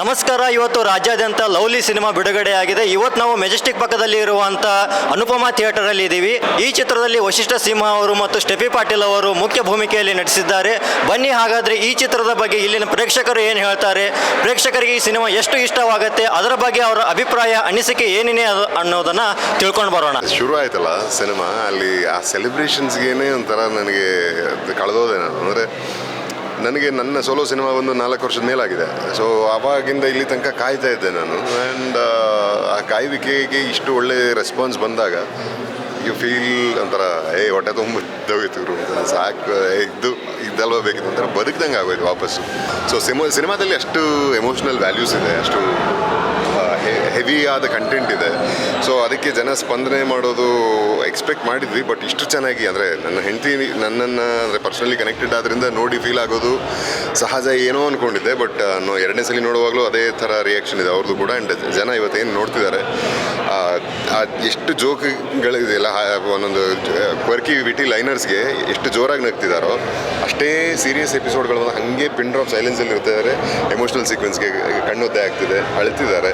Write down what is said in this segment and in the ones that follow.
ನಮಸ್ಕಾರ. ಇವತ್ತು ರಾಜ್ಯಾದ್ಯಂತ ಲವ್ಲಿ ಸಿನಿಮಾ ಬಿಡುಗಡೆಯಾಗಿದೆ. ಇವತ್ತು ನಾವು ಮೆಜೆಸ್ಟಿಕ್ ಪಕ್ಕದಲ್ಲಿ ಇರುವಂತ ಅನುಪಮಾ ಥಿಯೇಟರ್ ಅಲ್ಲಿ ಇದ್ದೀವಿ ಈ ಚಿತ್ರದಲ್ಲಿ ವಶಿಷ್ಠ ಸಿಂಹ ಅವರು ಮತ್ತು ಸ್ಟೆಫಿ ಪಾಟೀಲ್ ಅವರು ಮುಖ್ಯ ಭೂಮಿಕೆಯಲ್ಲಿ ನಟಿಸಿದ್ದಾರೆ. ಬನ್ನಿ, ಹಾಗಾದ್ರೆ ಈ ಚಿತ್ರದ ಬಗ್ಗೆ ಇಲ್ಲಿನ ಪ್ರೇಕ್ಷಕರು ಏನು ಹೇಳ್ತಾರೆ? ಪ್ರೇಕ್ಷಕರಿಗೆ ಈ ಸಿನಿಮಾ ಎಷ್ಟು ಇಷ್ಟವಾಗುತ್ತೆ? ಅದರ ಬಗ್ಗೆ ಅವರ ಅಭಿಪ್ರಾಯ, ಅನಿಸಿಕೆ ಏನಿದೆ ಅನ್ನೋದನ್ನ ತಿಳ್ಕೊಂಡು ಬರೋಣ. ಶುರು ಆಯ್ತಲ್ಲ ಸಿನಿಮಾ. ಅಲ್ಲಿ ಆ ಸೆಲೆಬ್ರೇಷನ್ಸ್ಗೇನೆ ಒಂಥರ ನನಗೆ ಕಳೆದೋದೇನ ಕಳೆದೋದೆ ನಾನು. ಅಂದರೆ ನನಗೆ ನನ್ನ ಸೋಲೋ ಸಿನಿಮಾ ಒಂದು ನಾಲ್ಕು ವರ್ಷದ ಮೇಲಾಗಿದೆ. ಸೊ ಅವಾಗಿಂದ ಇಲ್ಲಿ ತನಕ ಕಾಯ್ತಾ ಇದ್ದೆ ನಾನು. ಆ್ಯಂಡ್ ಆ ಕಾಯುವಿಕೆಗೆ ಇಷ್ಟು ಒಳ್ಳೆ ರೆಸ್ಪಾನ್ಸ್ ಬಂದಾಗ ಯು ಫೀಲ್ ಒಂಥರ, ಏ, ಹೊಟ್ಟೆ ತುಂಬ ಇದ್ದೋಗಿತ್ತು ಸಾಕು ಇದ್ದು ಇದು ಇದಲ್ವ ಬೇಕಿತ್ತು ಒಂಥರ ಬದುಕ್ದಂಗೆ ಆಗೋಯ್ತು ವಾಪಸ್ಸು. ಸೊ ಸಿನಿಮಾ ಸಿನಿಮಾದಲ್ಲಿ ಅಷ್ಟು ಎಮೋಷ್ನಲ್ ವ್ಯಾಲ್ಯೂಸ್ ಇದೆ, ಅಷ್ಟು ಹೆವಿ ಆದ ಕಂಟೆಂಟ್ ಇದೆ. ಸೊ ಅದಕ್ಕೆ ಜನ ಸ್ಪಂದನೆ ಮಾಡೋದು ಎಕ್ಸ್ಪೆಕ್ಟ್ ಮಾಡಿದ್ವಿ ಬಟ್ ಇಷ್ಟು ಚೆನ್ನಾಗಿ ಅಂದರೆ ನನ್ನ ಹೆಂಡತಿ ನನ್ನನ್ನು ಅಂದರೆ ಪರ್ಸ್ನಲಿ ಕನೆಕ್ಟೆಡ್ ಆದ್ದರಿಂದ ನೋಡಿ ಫೀಲ್ ಆಗೋದು ಸಹಜ ಏನೋ ಅಂದ್ಕೊಂಡಿದ್ದೆ ಬಟ್ ಎರಡನೇ ಸಲ ನೋಡುವಾಗಲೂ ಅದೇ ಥರ ರಿಯಾಕ್ಷನ್ ಇದೆ. ಅವ್ರದ್ದು ಕೂಡ ಆ್ಯಂಡ್ ಜನ ಇವತ್ತೇನು ನೋಡ್ತಿದ್ದಾರೆ ಎಷ್ಟು ಜೋಕ್ಗಳಿದೆಯಲ್ಲ ಒಂದೊಂದು ಕ್ವರ್ಕಿ ವಿಟಿ ಲೈನರ್ಸ್ಗೆ ಎಷ್ಟು ಜೋರಾಗಿ ನಗ್ತಿದ್ದಾರೋ ಅಷ್ಟೇ ಸೀರಿಯಸ್ ಎಪಿಸೋಡ್ಗಳನ್ನು ಹಾಗೆ ಪಿನ್ ಡ್ರಾಪ್ ಸೈಲೆನ್ಸಲ್ಲಿ ಇರ್ತಿದ್ದಾರೆ ಎಮೋಷ್ನಲ್ ಸೀಕ್ವೆನ್ಸ್ಗೆ ಕಣ್ಣೊದ್ದೆ ಆಗ್ತಿದೆ, ಅಳ್ತಿದ್ದಾರೆ.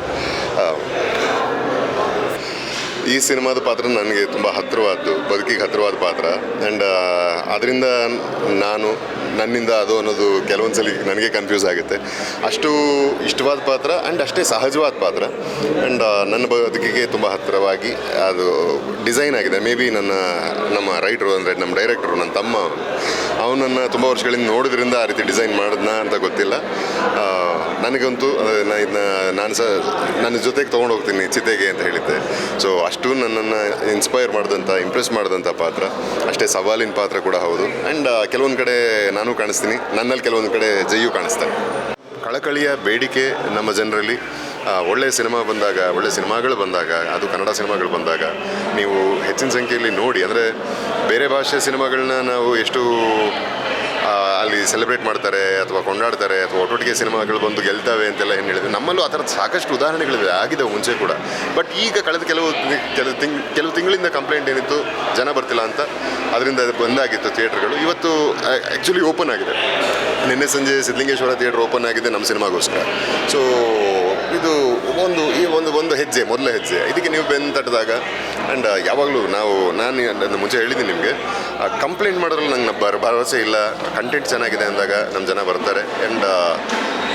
ಈ ಸಿನಿಮಾದ ಪಾತ್ರ ನನಗೆ ತುಂಬ ಹತ್ತಿರವಾದ್ದು, ಬದುಕಿಗೆ ಹತ್ತಿರವಾದ ಪಾತ್ರ. ಆ್ಯಂಡ್ ಅದರಿಂದ ನಾನು, ನನ್ನಿಂದ ಅದು ಅನ್ನೋದು ಕೆಲವೊಂದು ಸಲ ನನಗೆ ಕನ್ಫ್ಯೂಸ್ ಆಗುತ್ತೆ. ಅಷ್ಟು ಇಷ್ಟವಾದ ಪಾತ್ರ ಆ್ಯಂಡ್ ಅಷ್ಟೇ ಸಹಜವಾದ ಪಾತ್ರ. ಆ್ಯಂಡ್ ನನ್ನ ಬದುಕಿಗೆ ತುಂಬ ಹತ್ತಿರವಾಗಿ ಅದು ಡಿಸೈನ್ ಆಗಿದೆ. ಮೇ ಬಿ ನನ್ನ, ನಮ್ಮ ರೈಟ್ರು ಅಂದರೆ ನಮ್ಮ ಡೈರೆಕ್ಟ್ರು ನನ್ನ ತಮ್ಮ, ಅವನನ್ನು ತುಂಬ ವರ್ಷಗಳಿಂದ ನೋಡೋದ್ರಿಂದ ಆ ರೀತಿ ಡಿಸೈನ್ ಮಾಡಿದ್ನಾ ಅಂತ ಗೊತ್ತಿಲ್ಲ. ನನಗಂತೂ ನಾನು ಇದನ್ನ ನಾನು ಸಹ ನನ್ನ ಜೊತೆಗೆ ತೊಗೊಂಡು ಹೋಗ್ತೀನಿ ಚಿತೆಗೆ ಅಂತ ಹೇಳಿದ್ದೆ. ಸೊ ಅಷ್ಟು ನನ್ನನ್ನು ಇನ್ಸ್ಪೈರ್ ಮಾಡಿದಂಥ ಇಂಪ್ರೆಸ್ ಮಾಡಿದಂಥ ಪಾತ್ರ. ಅಷ್ಟೇ ಸವಾಲಿನ ಪಾತ್ರ ಕೂಡ ಹೌದು. ಆ್ಯಂಡ್ ಕೆಲವೊಂದು ಕಡೆ ನಾನು ಕಾಣಿಸ್ತೀನಿ. ನನ್ನಲ್ಲಿ ಕೆಲವೊಂದು ಕಡೆ ಜೈಯು ಕಾಣಿಸ್ತಾನೆ ಕಳಕಳಿಯ ಬೇಡಿಕೆ ನಮ್ಮ ಜನರಲ್ಲಿ ಒಳ್ಳೆಯ ಸಿನಿಮಾ ಬಂದಾಗ ಒಳ್ಳೆಯ ಸಿನಿಮಾಗಳು ಬಂದಾಗ, ಅದು ಕನ್ನಡ ಸಿನಿಮಾಗಳು ಬಂದಾಗ, ನೀವು ಹೆಚ್ಚಿನ ಸಂಖ್ಯೆಯಲ್ಲಿ ನೋಡಿ, ಅಂದರೆ ಬೇರೆ ಭಾಷೆ ಸಿನಿಮಾಗಳನ್ನ ನಾವು ಎಷ್ಟು ಅಲ್ಲಿ ಸೆಲೆಬ್ರೇಟ್ ಮಾಡ್ತಾರೆ ಅಥವಾ ಕೊಂಡಾಡ್ತಾರೆ ಅಥವಾ ಒಟ್ಟೊಟ್ಟಿಗೆ ಸಿನಿಮಾಗಳು ಬಂದು ಗೆಲ್ತವೆ ಅಂತೆಲ್ಲ ಏನು ಹೇಳಿದ್ರು. ನಮ್ಮಲ್ಲೂ ಆ ಥರದ ಸಾಕಷ್ಟು ಉದಾಹರಣೆಗಳಿವೆ. ಆಗಿದೆ ಮುಂಚೆ ಕೂಡ. ಬಟ್ ಈಗ ಕಳೆದ ಕೆಲವು ಕೆಲವು ತಿಂಗ್, ಕೆಲವು ತಿಂಗಳಿಂದ ಕಂಪ್ಲೇಂಟ್ ಏನಿತ್ತು, ಜನ ಬರ್ತಿಲ್ಲ ಅಂತ. ಅದರಿಂದ ಅದು ಬಂದಾಗಿತ್ತು ಥಿಯೇಟ್ರ್ಗಳು ಇವತ್ತು ಆ್ಯಕ್ಚುಲಿ ಓಪನ್ ಆಗಿದೆ. ನಿನ್ನೆ ಸಂಜೆ ಸಿದ್ಧಲಿಂಗೇಶ್ವರ ಥಿಯೇಟ್ರ್ ಓಪನ್ ಆಗಿದೆ ನಮ್ಮ ಸಿನಿಮಾಗೋಸ್ಕರ. ಸೊ ಇದು ಒಂದು, ಈ ಒಂದು ಒಂದು ಹೆಜ್ಜೆ, ಮೊದಲ ಹೆಜ್ಜೆ. ಇದಕ್ಕೆ ನೀವು ಬೆನ್ ತಟ್ಟಿದಾಗ ಆ್ಯಂಡ್ ಯಾವಾಗಲೂ ನಾವು, ನಾನು ಅದನ್ನು ಮುಂಚೆ ಹೇಳಿದ್ದೀನಿ ನಿಮಗೆ ಕಂಪ್ಲೇಂಟ್ ಮಾಡೋದ್ರಲ್ಲಿ ನಂಗೆ ಬರ ಭರವಸೆ ಇಲ್ಲ. ಕಂಟೆಂಟ್ ಚೆನ್ನಾಗಿದೆ ಅಂದಾಗ ನಮ್ಮ ಜನ ಬರ್ತಾರೆ. ಆ್ಯಂಡ್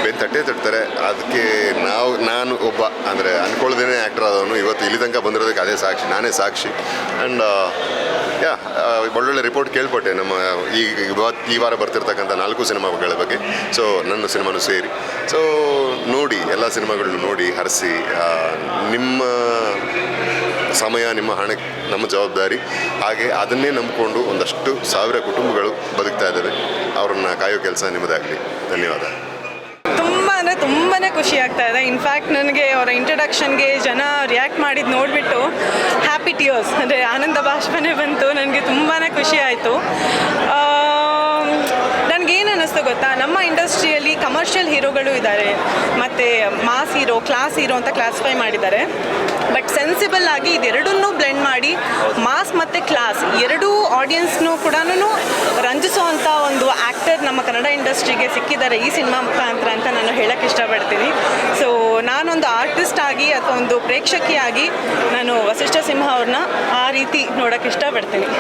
ಬೆನ್ನು ತಟ್ಟೆ ತಟ್ತಾರೆ. ಅದಕ್ಕೆ ನಾವು, ನಾನು ಒಬ್ಬ, ಅಂದರೆ ಅಂದ್ಕೊಳ್ಳೋದೇನೆ ಆ್ಯಕ್ಟರ್ ಆದವನು ಇವತ್ತು ಇಲ್ಲಿ ತನಕ ಬಂದಿರೋದಕ್ಕೆ ಅದೇ ಸಾಕ್ಷಿ, ನಾನೇ ಸಾಕ್ಷಿ. ಆ್ಯಂಡ್ ಯಾ ಒಳ್ಳೊಳ್ಳೆ ರಿಪೋರ್ಟ್ ಕೇಳ್ಪಟ್ಟೆ ನಮ್ಮ, ಈ ಇವತ್ತು ಈ ವಾರ ಬರ್ತಿರ್ತಕ್ಕಂಥ ನಾಲ್ಕು ಸಿನಿಮಾಗಳ ಬಗ್ಗೆ. ಸೊ ನನ್ನ ಸಿನಿಮಾನು ಸೇರಿ. ಸೊ ನೋಡಿ, ಎಲ್ಲ ಸಿನಿಮಾಗಳನ್ನು ನೋಡಿ, ಹರಿಸಿ ನಿಮ್ಮ ಸಮಯ ನಿಮ್ಮ ಹಣ, ನಮ್ಮ ಜವಾಬ್ದಾರಿ. ಹಾಗೆ ಅದನ್ನೇ ನಂಬಿಕೊಂಡು ಒಂದಷ್ಟು ಸಾವಿರ ಕುಟುಂಬಗಳು ಬದುಕ್ತಾ ಇದ್ದಾವೆ. ಅವರನ್ನ ಕಾಯೋ ಕೆಲಸ ನಿಮ್ಮದಾಗಲಿ. ಧನ್ಯವಾದ. ತುಂಬಾ ಅಂದರೆ ತುಂಬಾ ಖುಷಿ ಆಗ್ತಾ ಇದೆ. ಇನ್ಫ್ಯಾಕ್ಟ್ ನನಗೆ ಅವರ ಇಂಟ್ರಡಕ್ಷನ್ಗೆ ಜನ ರಿಯಾಕ್ಟ್ ಮಾಡಿದ್ದು ನೋಡಿಬಿಟ್ಟು ಹ್ಯಾಪಿ ಟಿಯರ್ಸ್ ಅಂದರೆ ಆನಂದ ಭಾಷ್ಪನೇ ಬಂತು. ನನಗೆ ತುಂಬಾ ಖುಷಿ ಆಯಿತು. ಅನ್ನಿಸ್ತು ಗೊತ್ತಾ? ನಮ್ಮ ಇಂಡಸ್ಟ್ರಿಯಲ್ಲಿ ಕಮರ್ಷಿಯಲ್ ಹೀರೋಗಳು ಇದ್ದಾರೆ. ಮತ್ತು ಮಾಸ್ ಹೀರೋ ಕ್ಲಾಸ್ ಹೀರೋ ಅಂತ ಕ್ಲಾಸಿಫೈ ಮಾಡಿದ್ದಾರೆ. ಬಟ್ ಸೆನ್ಸಿಬಲ್ ಆಗಿ ಇದೆರಡನ್ನೂ ಬ್ಲೆಂಡ್ ಮಾಡಿ ಮಾಸ್ ಮತ್ತು ಕ್ಲಾಸ್ ಎರಡೂ ಆಡಿಯನ್ಸ್ನೂ ಕೂಡ ರಂಜಿಸುವಂಥ ಒಂದು ಆ್ಯಕ್ಟರ್ ನಮ್ಮ ಕನ್ನಡ ಇಂಡಸ್ಟ್ರಿಗೆ ಸಿಕ್ಕಿದ್ದಾರೆ ಈ ಸಿನಿಮಾ ಮುಖಾಂತರ ಅಂತ ನಾನು ಹೇಳಕ್ಕೆ ಇಷ್ಟಪಡ್ತೀನಿ. ಸೊ ನಾನೊಂದು ಆರ್ಟಿಸ್ಟ್ ಆಗಿ ಅಥವಾ ಒಂದು ಪ್ರೇಕ್ಷಕಿಯಾಗಿ ನಾನು ವಸಿಷ್ಠ ಸಿಂಹ ಅವ್ರನ್ನ ಆ ರೀತಿ ನೋಡೋಕ್ಕೆ ಇಷ್ಟಪಡ್ತೀನಿ.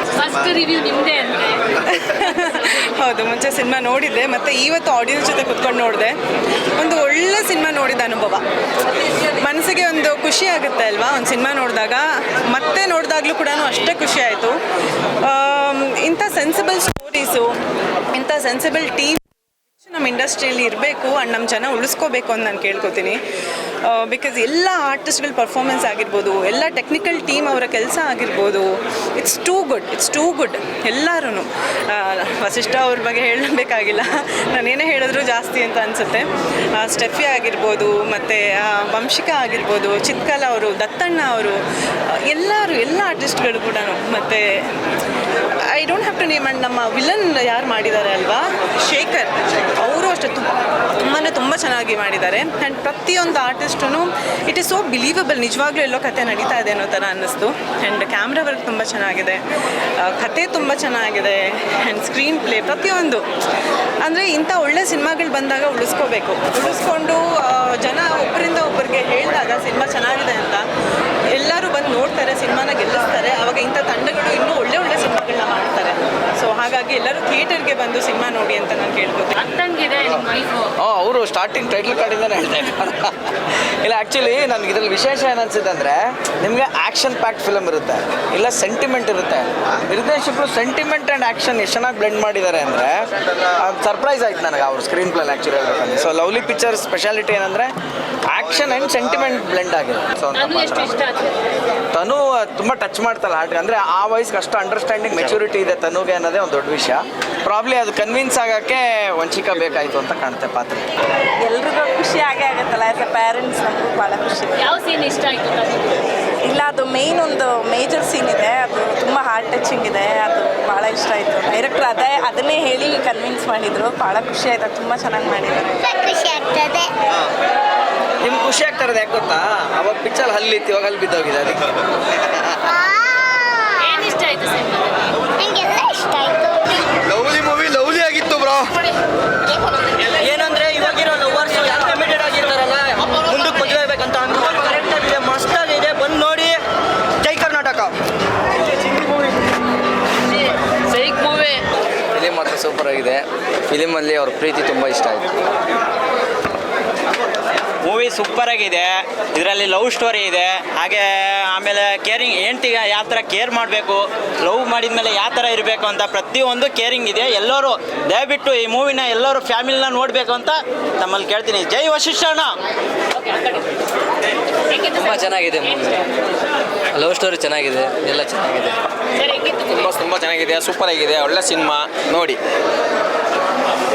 ಹೌದು ಮುಂಚೆ ಸಿನಿಮಾ ನೋಡಿದ್ದೆ ಮತ್ತೆ ಇವತ್ತು ಆಡಿಯನ್ಸ್ ಜೊತೆ ಕುತ್ಕೊಂಡು ನೋಡಿದೆ. ಒಂದು ಒಳ್ಳೆ ಸಿನಿಮಾ ನೋಡಿದ ಅನುಭವ. ಮನಸ್ಸಿಗೆ ಒಂದು ಖುಷಿ ಆಗುತ್ತೆ ಅಲ್ವಾ? ಒಂದು ಸಿನಿಮಾ ನೋಡಿದಾಗ, ಮತ್ತೆ ನೋಡಿದಾಗಲೂ ಕೂಡ ಅಷ್ಟೇ ಖುಷಿ ಆಯಿತು. ಇಂಥ ಸೆನ್ಸಿಬಲ್ ಸ್ಟೋರೀಸು ಇಂಥ ಸೆನ್ಸಿಬಲ್ ಟೀಮ್ ನಮ್ಮ ಇಂಡಸ್ಟ್ರಿಯಲ್ಲಿ ಇರಬೇಕು ಆ್ಯಂಡ್ ನಮ್ಮ ಜನ ಉಳಿಸ್ಕೋಬೇಕು ಅಂತ ನಾನು ಕೇಳ್ಕೊತೀನಿ. ಬಿಕಾಸ್ ಎಲ್ಲ ಆರ್ಟಿಸ್ಟ್ಗಳ ಪರ್ಫಾರ್ಮೆನ್ಸ್ ಆಗಿರ್ಬೋದು, ಎಲ್ಲ ಟೆಕ್ನಿಕಲ್ ಟೀಮ್ ಅವರ ಕೆಲಸ ಆಗಿರ್ಬೋದು it's too good it's too good ಎಲ್ಲರೂ ವಸಿಷ್ಠ ಅವ್ರ ಬಗ್ಗೆ ಹೇಳಬೇಕಾಗಿಲ್ಲ. ನಾನೇನೇ ಹೇಳಿದ್ರು ಜಾಸ್ತಿ ಅಂತ ಅನಿಸುತ್ತೆ. ಸ್ಟೆಫಿ ಆಗಿರ್ಬೋದು, ಮತ್ತು ವಂಶಿಕಾ ಆಗಿರ್ಬೋದು, ಚಿತ್ಕಲ ಅವರು, ದತ್ತಣ್ಣ ಅವರು ಎಲ್ಲರೂ, ಎಲ್ಲ ಆರ್ಟಿಸ್ಟ್ಗಳು ಕೂಡ ಮತ್ತು I don't have to name and ನಮ್ಮ ವಿಲನ್ ಯಾರು ಮಾಡಿದ್ದಾರೆ ಅಲ್ವಾ? ಶೇಖರ್. ಅವರು ಅಷ್ಟೇ ತುಂಬ ತುಂಬಾ ತುಂಬ ಚೆನ್ನಾಗಿ ಮಾಡಿದ್ದಾರೆ. ಆ್ಯಂಡ್ ಪ್ರತಿಯೊಂದು ಆರ್ಟಿಸ್ಟೂ ಇಟ್ ಇಸ್ ಸೋ ಬಿಲೀವಬಲ್ ನಿಜವಾಗ್ಲೂ ಎಲ್ಲೋ ಕತೆ ನಡೀತಾ ಇದೆ ಅನ್ನೋ ಥರ ಅನ್ನಿಸ್ತು. ಆ್ಯಂಡ್ ಕ್ಯಾಮ್ರಾ ವರ್ಕ್ ತುಂಬ ಚೆನ್ನಾಗಿದೆ. ಕತೆ ತುಂಬ ಚೆನ್ನಾಗಿದೆ. ಆ್ಯಂಡ್ ಸ್ಕ್ರೀನ್ ಪ್ಲೇ ಪ್ರತಿಯೊಂದು. ಅಂದರೆ ಇಂಥ ಒಳ್ಳೆ ಸಿನಿಮಾಗಳು ಬಂದಾಗ ಉಳಿಸ್ಕೋಬೇಕು. ಉಳಿಸ್ಕೊಂಡು ಜನ ಒಬ್ಬರಿಂದ ಒಬ್ಬರಿಗೆ ಹೇಳಿದಾಗ ಸಿನಿಮಾ ಚೆನ್ನಾಗಿದೆ ಅಂತ ಎಲ್ಲರೂ ಬಂದು ನೋಡ್ತಾರೆ ಸಿನಿಮಾನ ಗೆಲ್ಲಿಸ್ತಾರೆ. ಅವಾಗ ಇಂಥ ತಂಡಗಳು ಇನ್ನೂ ಒಳ್ಳೆ ಒಳ್ಳೆ ಸಿನಿಮಾಗಳನ್ನ ಮಾಡ್ತಾರೆ. ಸೊ ಹಾಗಾಗಿ ಎಲ್ಲರೂ ಥಿಯೇಟರ್ಗೆ ಬಂದು ಸಿನಿಮಾ ನೋಡಿ ಅಂತ ನಾನು ಕೇಳ್ಬೋದು ಹಾಂ ಅವರು ಸ್ಟಾರ್ಟಿಂಗ್ ಟೈಟಲ್ ಕಾರ್ಡಿಂದನೇ ಹೇಳ್ತಾ ಇದ್ದಾರೆ. ಇಲ್ಲ ಆ್ಯಕ್ಚುಲಿ ನನಗೆ ಇದರಲ್ಲಿ ವಿಶೇಷ ಏನು ಅಂದರೆ ನಿಮಗೆ ಆ್ಯಕ್ಷನ್ ಪ್ಯಾಕ್ಟ್ ಫಿಲಮ್ ಇರುತ್ತೆ ಇಲ್ಲ ಸೆಂಟಿಮೆಂಟ್ ಇರುತ್ತೆ. ನಿರ್ದೇಶಕರು ಸೆಂಟಿಮೆಂಟ್ ಆ್ಯಂಡ್ ಆ್ಯಕ್ಷನ್ ಎಷ್ಟು ಚೆನ್ನಾಗಿ ಬ್ಲೆಂಡ್ ಮಾಡಿದ್ದಾರೆ ಅಂದರೆ ಸರ್ಪ್ರೈಸ್ ಆಯ್ತು ನನಗೆ ಅವ್ರ ಸ್ಕ್ರೀನ್ ಪ್ಲೇನ್ ಆ್ಯಕ್ಚುಲಿ ಹೇಳ್ಬೇಕಂದ್ರೆ. ಸೊ ಲವ್ಲಿ ಪಿಕ್ಚರ್ ಸ್ಪೆಷಾಲಿಟಿ ಏನಂದರೆ ಆ್ಯಕ್ಷನ್ ಅಂಡ್ ಸೆಂಟಿಮೆಂಟ್ ಬ್ಲೆಂಡ್ ಆಗಿದೆ. ಸೊ ತನು ತುಂಬ ಟಚ್ ಮಾಡ್ತಲ್ಲ ಹಾರ್ಟ್ ಅಂದರೆ ಆ ವಯಸ್ಸಿಗೆ ಅಷ್ಟು ಅಂಡರ್ಸ್ಟ್ಯಾಂಡಿಂಗ್ ಮೆಚುರಿಟಿ ಇದೆ ತನುಗೆ ಅನ್ನೋದೇ ಒಂದು ದೊಡ್ಡ ವಿಷಯ. ಪ್ರಾಬ್ಲಿ ಅದು ಕನ್ವಿನ್ಸ್ ಆಗೋಕ್ಕೆ ವಂಚಿಕ ಬೇಕಾಯಿತು ಅಂತ ಕಾಣುತ್ತೆ ಪಾತ್ರ. ಎಲ್ರಿಗೂ ಖುಷಿ ಆಗೇ ಆಗುತ್ತಲ್ಲ ಆ್ಯಸ್ ಅ ಪ್ಯಾರೆಂಟ್ಸ್ ನಮಗೂ ಭಾಳ ಖುಷಿ. ಯಾವ ಸೀನ್ ಇಷ್ಟ ಆಯ್ತು? ಇಲ್ಲ ಅದು ಮೇಯ್ನ್ ಒಂದು ಮೇಜರ್ ಸೀನ್ ಇದೆ. ಅದು ತುಂಬ ಹಾರ್ಟ್ ಟಚಿಂಗ್ ಇದೆ. ಅದು ಭಾಳ ಇಷ್ಟ ಆಯಿತು. ಡೈರೆಕ್ಟ್ರ್ ಅದೇ ಅದನ್ನೇ ಹೇಳಿ ಕನ್ವಿನ್ಸ್ ಮಾಡಿದರು. ಭಾಳ ಖುಷಿ ಆಯ್ತು. ತುಂಬ ಚೆನ್ನಾಗಿ ಮಾಡಿದ್ದಾರೆ. ಖುಷಿ ಆಗ್ತದೆ. ನಿಮ್ಗೆ ಖುಷಿ ಆಗ್ತಾ ಇರೋದು ಯಾಕೆ ಗೊತ್ತಾ? ಅವಾಗ ಪಿಕ್ಚರ್ ಹಲ್ಲಿತ್ತು ಇವಾಗ ಅಲ್ಲಿ ಬಿದ್ದೋಗಿದೆ ಅದಕ್ಕೆ ಏನ್ ಇಷ್ಟ ಆಯ್ತು ಸಿನಿಮಾದಲ್ಲಿ ಇಷ್ಟ ಆಯ್ತು. ಲವ್ಲಿ ಮೂವಿ ಲವ್ಲಿ ಆಗಿತ್ತು ಬ್ರೋ. ಏನಂದ್ರೆ ಇವಾಗಿರೋ ಲವರ್ಸ್ ಯಾರು ಕಮಿಟೆಡ್ ಆಗಿರ್ತಾರಲ್ಲ ಮುಂದಕ್ಕೆ ಮದುವೆ ಆಗ್ಬೇಕಂತ ಕರೆಕ್ಟ್ ಆಗಿದೆ ಮಸ್ತ್ ಆಗಿದೆ. ಬಂದು ನೋಡಿ ಜೈ ಕರ್ನಾಟಕ. Psych movie. ಫಿಲಿಮ್ ಮಾತ್ರ ಸೂಪರ್ ಆಗಿದೆ. ಫಿಲಿಮಲ್ಲಿ ಅವ್ರ ಪ್ರೀತಿ ತುಂಬ ಇಷ್ಟ ಆಯಿತು. ಮೂವಿ ಸೂಪರ್ ಆಗಿದೆ. ಇದರಲ್ಲಿ ಲವ್ ಸ್ಟೋರಿ ಇದೆ. ಹಾಗೆ ಆಮೇಲೆ ಕೇರಿಂಗ್ ಹೆಂಡ್ತಿಗೆ ಯಾವ ಥರ ಕೇರ್ ಮಾಡಬೇಕು ಲವ್ ಮಾಡಿದ ಮೇಲೆ ಯಾವ ಥರ ಇರಬೇಕು ಅಂತ ಪ್ರತಿಯೊಂದು ಕೇರಿಂಗ್ ಇದೆ. ಎಲ್ಲರೂ ದಯವಿಟ್ಟು ಈ ಮೂವಿನ ಎಲ್ಲರೂ ಫ್ಯಾಮಿಲಿನ ನೋಡಬೇಕು ಅಂತ ತಮ್ಮಲ್ಲಿ ಕೇಳ್ತೀನಿ. ಜೈ ವಶಿಷ್ಠಣ್ಣ ತುಂಬ ಚೆನ್ನಾಗಿದೆ ಮೂವಿ ಲವ್ ಸ್ಟೋರಿ ಚೆನ್ನಾಗಿದೆ. ಎಲ್ಲ ಚೆನ್ನಾಗಿದೆ. ಸರ್ ಹೇಗಿತ್ತು ತುಂಬ ತುಂಬ ಚೆನ್ನಾಗಿದೆ. ಸೂಪರ್ ಆಗಿದೆ. ಒಳ್ಳೆ ಸಿನಿಮಾ ನೋಡಿ.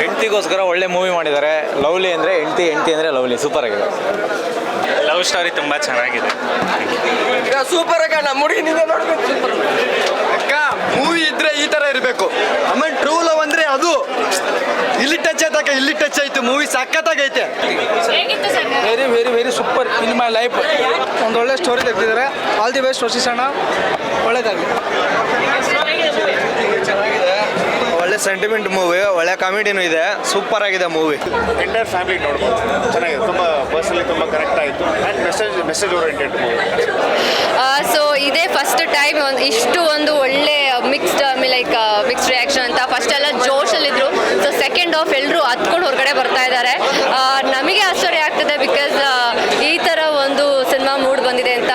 ಹೆಂಡ್ತಿಗೋಸ್ಕರ ಒಳ್ಳೆ ಮೂವಿ ಮಾಡಿದ್ದಾರೆ. ಲವ್ಲಿ ಅಂದರೆ ಹೆಂಡತಿ ಹೆಂಡತಿ ಅಂದರೆ ಲವ್ಲಿ. ಸೂಪರ್ ಆಗಿದೆ. ಲವ್ ಸ್ಟೋರಿ ತುಂಬ ಚೆನ್ನಾಗಿದೆ. ಸೂಪರ್ ಆಗ ನಮ್ಮ ಹುಡುಗಿ ನೀವೇ ನೋಡ್ಬೇಕು. ಸೂಪರ್ ಅಕ್ಕ ಮೂವಿ ಇದ್ರೆ ಈ ಥರ ಇರಬೇಕು. ಆಮೇಲೆ ಟ್ರೂ ಲವ್ ಅಂದರೆ ಅದು ಇಲ್ಲಿ ಟಚ್ ಆಯ್ತಕ್ಕ ಇಲ್ಲಿ ಟಚ್ ಆಯ್ತು. Movie ಸಖತ್ತಾಗೈತೆ. Sir? Very very very super in my life ಒಂದೊಳ್ಳೆ ಒಳ್ಳೆ ಸ್ಟೋರಿ ತೆಗೆದಿದ್ದಾರೆ. ಆಲ್ ದಿ ಬೆಸ್ಟ್ ವಶಿಸಣ್ಣ ಒಳ್ಳೇದಾಗಲಿ. ಒಳ್ಳೆ ಸೆಂಟಿಮೆಂಟ್ ಮೂವಿ ಒಳ್ಳೆ ಕಾಮಿಡಿನೂ ಇದೆ. ಸೂಪರ್ ಆಗಿದೆ ಮೂವಿ ಎಂಟೈರ್ ಫ್ಯಾಮಿಲಿ ನೋಡ್ಬೋದು. ಚೆನ್ನಾಗಿದೆ. ತುಂಬ ಪರ್ಸನಲಿ ತುಂಬ ಕರೆಕ್ಟ್ ಆಯಿತು and message message oriented movie so ಇದೇ ಫಸ್ಟ್ ಟೈಮ್ ಒಂದು ಇಷ್ಟು ಒಂದು ಒಳ್ಳೆ ಮಿಕ್ಸ್ಡ್ ಲೈಕ್ ಮಿಕ್ಸ್ಡ್ ರಿಯಾಕ್ಷನ್ ಅಂತ. ಫಸ್ಟ್ ಎಲ್ಲ ಜೋಶಲ್ಲಿದ್ದರು ಸೊ ಸೆಕೆಂಡ್ ಆಫ್ ಎಲ್ಲರೂ ಹತ್ಕೊಂಡು ಹೊರಗಡೆ ಬರ್ತಾ ಇದ್ದಾರೆ. ನಮಗೆ ಆಶ್ಚರ್ಯ ಆಗ್ತದೆ ಬಿಕಾಸ್ ಈ ಥರ ಒಂದು ಸಿನಿಮಾ ಮೂಡ್ ಬಂದಿದೆ ಅಂತ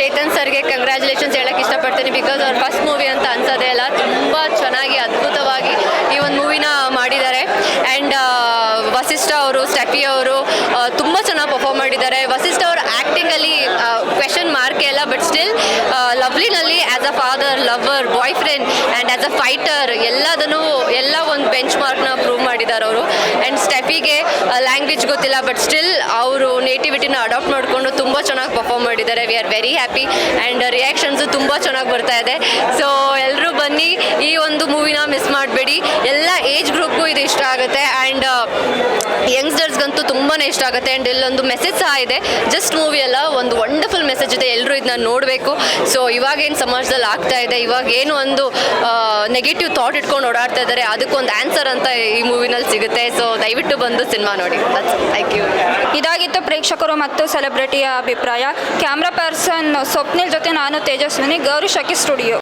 ಚೇತನ್ ಸರ್ಗೆ ಕಂಗ್ರ್ಯಾಚುಲೇಷನ್ಸ್ ಹೇಳಕ್ಕೆ ಇಷ್ಟಪಡ್ತೀನಿ. ಬಿಕಾಸ್ ಅವ್ರ ಫಸ್ಟ್ ಮೂವಿ ಅಂತ ಅನ್ಸೋದೇ ಅಲ್ಲ ತುಂಬ ಚೆನ್ನಾಗಿ, ಅದ್ಭುತವಾಗಿ ಈ ಒಂದು ಮೂವಿನ ಮಾಡಿದ್ದಾರೆ. ಆ್ಯಂಡ್ ವಸಿಷ್ಠ ಅವರು, ಸ್ಟೆಫಿ ಅವರು ತುಂಬ ಚೆನ್ನಾಗಿ ಪರ್ಫಾರ್ಮ್ ಮಾಡಿದ್ದಾರೆ. ವಸಿಷ್ಠ ಅವರ ಆ್ಯಕ್ಟಿಂಗಲ್ಲಿ ಕ್ವೆಶನ್ ಮಾರ್ಕೆ ಎಲ್ಲ but still ಲವ್ಲಿನಲ್ಲಿ as a father lover boyfriend and as a fighter ಎಲ್ಲದನ್ನು ಎಲ್ಲ ಒಂದು ಬೆಂಚ್ ಮಾರ್ಕ್ನ ಪ್ರೂವ್ ಮಾಡಿದ್ದಾರೆ ಅವರು. ಆ್ಯಂಡ್ ಸ್ಟೆಫಿಗೆ ಲ್ಯಾಂಗ್ವೇಜ್ ಗೊತ್ತಿಲ್ಲ ಬಟ್ ಸ್ಟಿಲ್ ಅವರು ನೇಟಿವಿಟಿನ ಅಡಾಪ್ಟ್ ಮಾಡಿಕೊಂಡು ತುಂಬ ಚೆನ್ನಾಗಿ ಪರ್ಫಾರ್ಮ್ ಮಾಡಿದ್ದಾರೆ we are very happy and reactions ತುಂಬ ಚೆನ್ನಾಗಿ ಬರ್ತಾ ಇದೆ. ಸೊ ಎಲ್ಲರೂ ಬನ್ನಿ, ಈ ಒಂದು ಮೂವಿನ ಮಿಸ್ ಮಾಡಬೇಡಿ. ಎಲ್ಲ ಇಷ್ಟ ಆಗುತ್ತೆ ಆ್ಯಂಡ್ ಯಂಗ್ಸ್ಟರ್ಸ್ಗಂತೂ ತುಂಬಾ ಇಷ್ಟ ಆಗುತ್ತೆ ಆ್ಯಂಡ್ ಇಲ್ಲೊಂದು ಮೆಸೇಜ್ ಸಹ ಇದೆ. ಜಸ್ಟ್ ಮೂವಿ ಅಲ್ಲ, ಒಂದು ವಂಡರ್ಫುಲ್ ಮೆಸೇಜ್ ಇದೆ. ಎಲ್ಲರೂ ಇದನ್ನ ನೋಡಬೇಕು. ಸೊ ಇವಾಗೇನು ಸಮಾಜದಲ್ಲಿ ಆಗ್ತಾ ಇದೆ? ಇವಾಗ ಏನು ಒಂದು ನೆಗೆಟಿವ್ ಥಾಟ್ ಇಟ್ಕೊಂಡು ಓಡಾಡ್ತಾ ಇದ್ದಾರೆ? ಅದಕ್ಕೊಂದು ಆನ್ಸರ್ ಅಂತ ಈ ಮೂವಿನಲ್ಲಿ ಸಿಗುತ್ತೆ. ಸೊ ದಯವಿಟ್ಟು ಬಂದು ಸಿನಿಮಾ ನೋಡಿ. ಥ್ಯಾಂಕ್ ಯು ಇದಾಗಿತ್ತು ಪ್ರೇಕ್ಷಕರು ಮತ್ತು ಸೆಲೆಬ್ರಿಟಿಯ ಅಭಿಪ್ರಾಯ. ಕ್ಯಾಮ್ರಾ ಪರ್ಸನ್ ಸ್ವಪ್ನಿಲ್ ಜೊತೆ ನಾನು ತೇಜಸ್ವಿನಿ, ಗೌರಿ ಶಕಿ ಸ್ಟುಡಿಯೋ